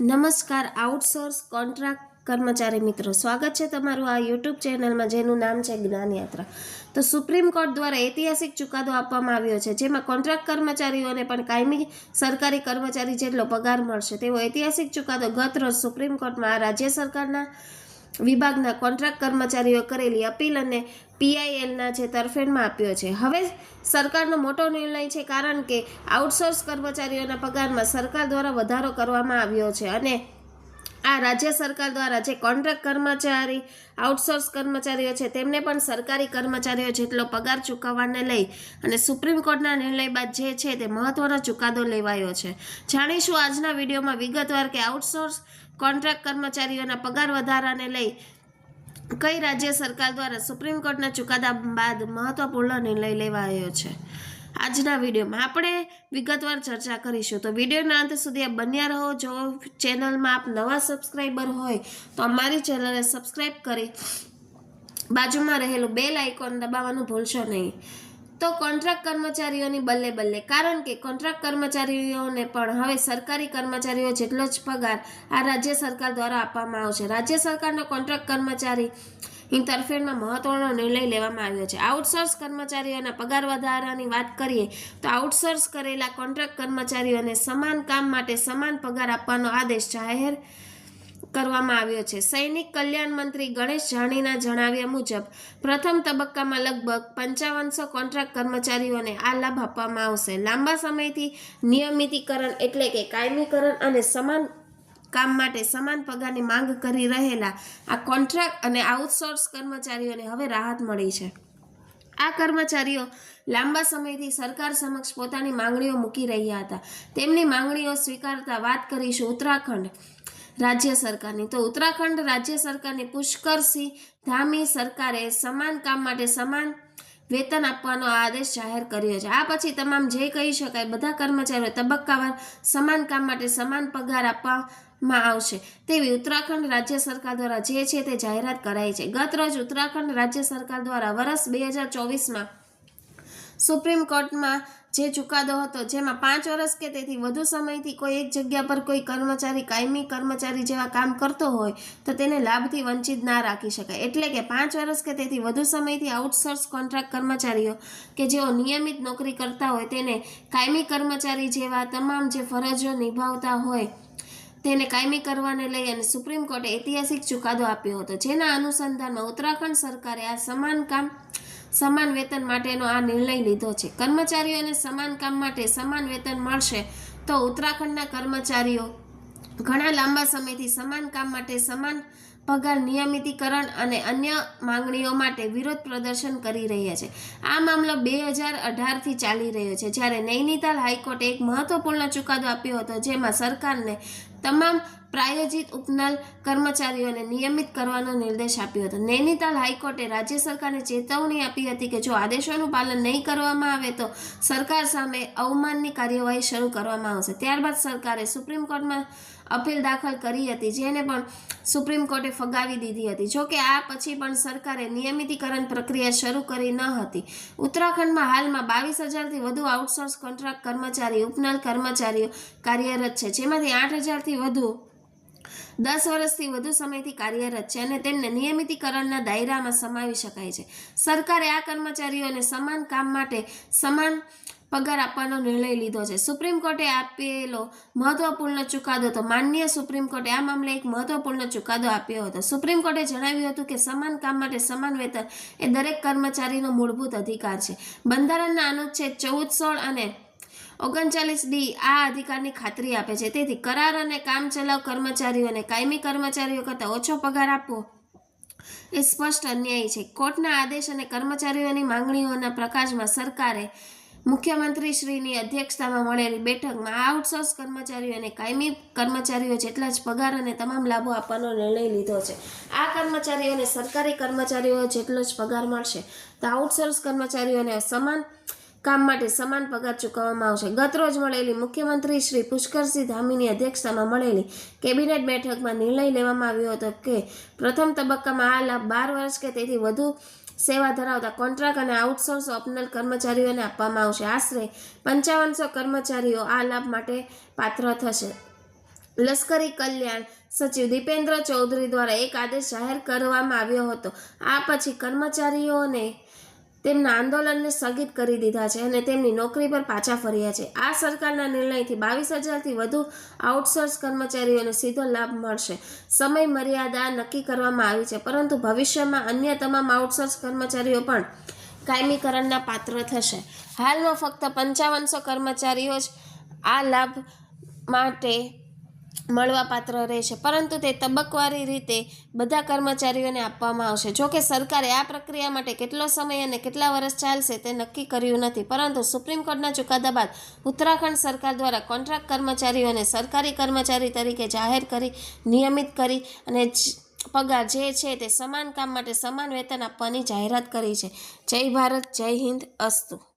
નમસ્કાર outsource contract કર્મચારી મિત્રો. સ્વાગત છે તમારું આ યુટ્યુબ ચેનલમાં જેનું નામ છે જ્ઞાનયાત્રા. તો સુપ્રીમ કોર્ટ દ્વારા ઐતિહાસિક ચુકાદો આપવામાં આવ્યો છે, જેમાં કોન્ટ્રાક્ટ કર્મચારીઓને પણ કાયમી સરકારી કર્મચારી જેટલો પગાર મળશે તેવો ઐતિહાસિક ચુકાદો ગત રોજ સુપ્રીમ કોર્ટમાં રાજ્ય સરકારના વિભાગના કોન્ટ્રાક્ટ કર્મચારીઓ કરેલી અપીલ અને પીઆઈએલના જે તરફેણમાં આપ્યો છે. હવે સરકારનો મોટો નિર્ણય છે કારણ કે આઉટસોર્સ કર્મચારીઓના પગારમાં સરકાર દ્વારા વધારો કરવામાં આવ્યો છે અને આ રાજ્ય સરકાર દ્વારા જે કોન્ટ્રાક્ટ કર્મચારી, આઉટસોર્સ કર્મચારીઓ છે તેમને પણ સરકારી કર્મચારીઓ જેટલો પગાર ચૂકવવાને લઈ અને સુપ્રીમ કોર્ટના નિર્ણય બાદ જે છે તે મહત્વનો ચુકાદો લેવાયો છે. જાણીશું આજના વિડીયોમાં વિગતવાર કે આઉટસોર્સ કોન્ટ્રાક્ટ કર્મચારીઓના પગાર વધારાને લઈ કઈ રાજ્ય સરકાર દ્વારા સુપ્રીમ કોર્ટના ચુકાદા બાદ મહત્વપૂર્ણ નિર્ણય લેવાયો છે. આજના વિડીયોમાં આપણે વિગતવાર ચર્ચા કરીશું. તો વિડીયોના અંત સુધી આપ બન્યા રહો. જો ચેનલમાં આપ નવા સબસ્ક્રાઈબર હોય તો અમારી ચેનલને સબસ્ક્રાઈબ કરી બાજુમાં રહેલું બેલ આઇકોન દબાવવાનું ભૂલશો નહીં. તો કોન્ટ્રાક્ટ કર્મચારીઓની બલ્લે બલ્લે. કારણ કે કોન્ટ્રાક્ટ કર્મચારીઓને પણ હવે સરકારી કર્મચારીઓ જેટલો જ પગાર આ રાજ્ય સરકાર દ્વારા આપવામાં આવશે. રાજ્ય સરકારનો કોન્ટ્રાક્ટ કર્મચારી તરફેણમાં મહત્વનો નિર્ણય લેવામાં આવ્યો છે. આઉટસોર્સ કર્મચારીઓના પગાર વધારાની વાત કરીએ તો આઉટસોર્સ કરેલા કોન્ટ્રાક્ટ કર્મચારીઓને સમાન કામ માટે સમાન પગાર આપવાનો આદેશ જાહેર કરવામાં આવ્યો છે. સૈનિક કલ્યાણ મંત્રી ગણેશ જાણીના જણાવ્યા મુજબ, પ્રથમ તબક્કામાં લગભગ પંચાવનસો કોન્ટ્રાક્ટ કર્મચારીઓને આ લાભ આપવામાં આવશે. લાંબા સમયથી નિયમિતીકરણ એટલે કે કાયમીકરણ અને સમાન કામ માટે સમાન પગારની માંગ કરી રહેલા આ કોન્ટ્રાક્ટ અને આઉટસોર્સ કર્મચારીઓને હવે રાહત મળી છે. આ કર્મચારીઓ લાંબા સમયથી સરકાર સમક્ષ પોતાની માંગણીઓ મૂકી રહ્યા હતા. તેમની માંગણીઓ સ્વીકારતા વાત કરીશું ઉત્તરાખંડ રાજ્ય સરકારની. તો ઉત્તરાખંડ રાજ્ય સરકારની પુષ્કરસિંહ ધામી સરકારે સમાન કામ માટે સમાન વેતન આપવાનો આદેશ જાહેર કર્યો છે. આ પછી તમામ જે કહી શકાય બધા કર્મચારીઓ તબક્કાવાર સમાન કામ માટે સમાન પગાર આપવામાં આવશે. તેવી ઉત્તરાખંડ રાજ્ય સરકાર દ્વારા જે છે તે જાહેરાત કરાઈ છે. ગત રોજ ઉત્તરાખંડ રાજ્ય સરકાર દ્વારા વર્ષ બે હજાર ચોવીસમાં સુપ્રીમ કોર્ટમાં જે ચુકાદો હતો, જેમાં પાંચ વર્ષ કે તેથી વધુ સમયથી કોઈ એક જગ્યા પર કોઈ કર્મચારી, કાયમી કર્મચારી જેવા કામ કરતો હોય, તો તેને લાભથી વંચિત ના રાખી શકાય. એટલે કે પાંચ વર્ષ કે તેથી વધુ સમયથી આઉટસોર્સ કોન્ટ્રાક્ટ કર્મચારીઓ કે જેઓ નિયમિત નોકરી કરતા હોય, તેને કાયમી કર્મચારી જેવા તમામ જે ફરજો નિભાવતા હોય, તેને કાયમી કરવાને લઈ અને સુપ્રીમ કોર્ટે ઐતિહાસિક ચુકાદો આપ્યો હતો. જેના અનુસંધાનમાં ઉત્તરાખંડ સરકારે આ સમાન કામ સમાન વેતન માટેનો આ નિર્ણય લીધો છે. કર્મચારીઓને સમાન કામ માટે સમાન વેતન મળશે તો ઉત્તરાખંડના કર્મચારીઓ ઘણા લાંબા સમયથી સમાન કામ માટે સમાન પગાર નિયમિતીકરણ અને અન્ય માંગણીઓ માટે વિરોધ પ્રદર્શન કરી રહ્યા છે. આ મામલો બે હજાર અઢારથી ચાલી રહ્યો છે. જ્યારે નૈનીતાલ હાઈકોર્ટે એક મહત્વપૂર્ણ ચુકાદો આપ્યો હતો, જેમાં સરકારને તમામ પ્રાયોજિત ઉપનલ કર્મચારીઓને નિયમિત કરવાનો નિર્દેશ આપ્યો હતો. નૈનીતાલ હાઈકોર્ટે રાજ્ય સરકારને ચેતવણી આપી હતી કે જો આદેશોનું પાલન નહીં કરવામાં આવે તો સરકાર સામે અવમાનની કાર્યવાહી શરૂ કરવામાં આવશે. ત્યારબાદ સરકારે સુપ્રીમ કોર્ટમાં અપીલ દાખલ કરી હતી, જેને પણ સુપ્રીમ કોર્ટે ફગાવી દીધી હતી. જો કે આ પછી પણ સરકારે નિયમિતીકરણ પ્રક્રિયા શરૂ કરી ન હતી. ઉત્તરાખંડમાં હાલમાં બાવીસ હજારથી વધુ આઉટસોર્સ કોન્ટ્રાક્ટ કર્મચારી, ઉપનલ કર્મચારીઓ કાર્યરત છે, જેમાંથી આઠ હજારથી વધુ દસ વર્ષથી વધુ સમયથી કાર્યરત છે અને તેમને નિયમિતીકરણના દાયરામાં સમાવી શકાય છે. સરકારે આ કર્મચારીઓને સમાન કામ માટે સમાન પગાર આપવાનો નિર્ણય લીધો છે. સુપ્રીમ કોર્ટે આપેલો મહત્વપૂર્ણ ચુકાદો તો માન્ય સુપ્રીમ કોર્ટે આ મામલે એક મહત્વપૂર્ણ ચુકાદો આપ્યો હતો. સુપ્રીમ કોર્ટે જણાવ્યું હતું કે સમાન કામ માટે સમાન વેતન એ દરેક કર્મચારીનો મૂળભૂત અધિકાર છે. બંધારણના અનુચ્છેદ ચૌદ સોળ અને ઓગણચાલીસ ડી આ અધિકારની ખાતરી આપે છે. તેથી કરાર અને કામચલાઉ કર્મચારીઓને કાયમી કર્મચારીઓ કરતાં ઓછો પગાર આપવો એ સ્પષ્ટ અન્યાય છે. કોર્ટના આદેશ અને કર્મચારીઓની માંગણીઓના પ્રકાશમાં સરકારે મુખ્યમંત્રીશ્રીની અધ્યક્ષતામાં મળેલી બેઠકમાં આઉટસોર્સ કર્મચારીઓ અને કાયમી કર્મચારીઓ જેટલા જ પગાર અને તમામ લાભો આપવાનો નિર્ણય લીધો છે. આ કર્મચારીઓને સરકારી કર્મચારીઓ જેટલો જ પગાર મળશે તો આઉટસોર્સ કર્મચારીઓને સમાન કામ માટે સમાન પગાર ચૂકવવામાં આવશે. ગતરોજ મળેલી મુખ્યમંત્રી શ્રી પુષ્કરસિંહ ધામીની અધ્યક્ષતામાં મળેલી કેબિનેટ બેઠકમાં નિર્ણય લેવામાં આવ્યો હતો કે પ્રથમ તબક્કામાં આ લાભ બાર વર્ષ કે તેથી વધુ સેવા ધરાવતા કોન્ટ્રાક્ટ અને આઉટસોર્સ ઓપનલ કર્મચારીઓને આપવામાં આવશે. આશરે પંચાવનસો કર્મચારીઓ આ લાભ માટે પાત્ર થશે. લશ્કરી કલ્યાણ સચિવ દીપેન્દ્ર ચૌધરી દ્વારા એક આદેશ જાહેર કરવામાં આવ્યો હતો. આ પછી કર્મચારીઓને તેમના આંદોલનને સ્થગિત કરી દીધા છે અને તેમની નોકરી પર પાછા ફર્યા છે. આ સરકારના નિર્ણયથી બાવીસ હજારથી વધુ આઉટસોર્સ કર્મચારીઓને સીધો લાભ મળશે. સમય મર્યાદા નક્કી કરવામાં આવી છે, પરંતુ ભવિષ્યમાં અન્ય તમામ આઉટસોર્સ કર્મચારીઓ પણ કાયમીકરણના પાત્ર થશે. હાલમાં ફક્ત પંચાવનસો કર્મચારીઓ જ આ લાભ માટે મળવાપાત્ર રહેશે. પરંતુ તે તબક્કવારી રીતે બધા કર્મચારીઓને આપવામાં આવશે. જો કે સરકારે આ પ્રક્રિયા માટે કેટલો સમય અને કેટલા વર્ષ ચાલશે તે નક્કી કર્યું નથી. પરંતુ સુપ્રીમ કોર્ટના ચુકાદા બાદ ઉત્તરાખંડ સરકાર દ્વારા કોન્ટ્રાક્ટ કર્મચારીઓને સરકારી કર્મચારી તરીકે જાહેર કરી, નિયમિત કરી અને પગાર જે છે તે સમાન કામ માટે સમાન વેતન આપવાની જાહેરાત કરી છે. જય ભારત, જય હિન્દ, અસ્તુ.